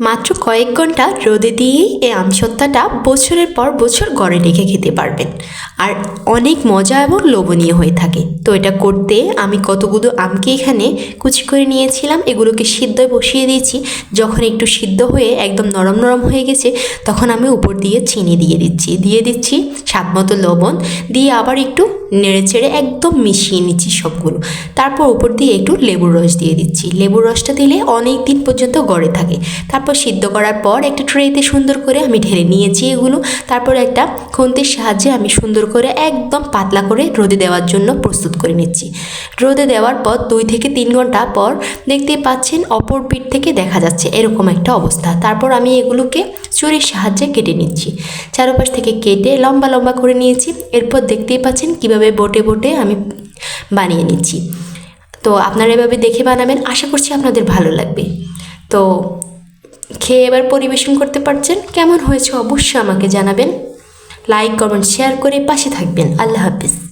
মাত্র কয়েক ঘণ্টা রোদে দিয়েই এই আমসত্ত্বাটা বছরের পর বছর গড়ে রেখে খেতে পারবেন। আর অনেক মজা এবং লোভনীয় হয়ে থাকে। তো এটা করতে আমি কতগুলো আমকে এখানে কুচি করে নিয়েছিলাম, এগুলোকে সিদ্ধয় বসিয়ে দিয়েছি। যখন একটু সিদ্ধ হয়ে একদম নরম নরম হয়ে গেছে, তখন আমি উপর দিয়ে চিনি দিয়ে দিচ্ছি। দিয়ে দিচ্ছি স্বাদ মতো লবণ। দিয়ে আবার একটু নেড়ে চেড়ে একদম মিশিয়ে নিচ্ছি সবগুলো। তারপর উপর দিয়ে একটু লেবুর রস দিয়ে দিচ্ছি। লেবুর রসটা দিলে অনেক দিন পর্যন্ত গড়ে থাকে। তারপর সিদ্ধ করার পর একটা ট্রেতে সুন্দর করে আমি ঢেলে নিয়েছি এগুলো। তারপর একটা খুন্তির সাহায্যে আমি সুন্দর করে একদম পাতলা করে রোদে দেওয়ার জন্য প্রস্তুত করে নিচ্ছি। রোদে দেওয়ার পর দুই থেকে তিন ঘণ্টা পর দেখতে পাচ্ছেন অপর পিঠ থেকে দেখা যাচ্ছে এরকম একটা অবস্থা। তারপর আমি এগুলোকে চুরির সাহায্যে কেটে নিচ্ছি। চারপাশ থেকে কেটে লম্বা লম্বা করে নিয়েছি। এরপর দেখতেই পাচ্ছেন কীভাবে বোটে বোটে আমি বানিয়ে নিচ্ছি। তো আপনারা এভাবে দেখে বানাবেন। আশা করছি আপনাদের ভালো লাগবে। তো খেয়ে এবার পরিবেশন করতে পারছেন? কেমন হয়েছে অবশ্যই আমাকে জানাবেন। লাইক কমেন্ট শেয়ার করে পাশে থাকবেন। আল্লাহ হাফিজ।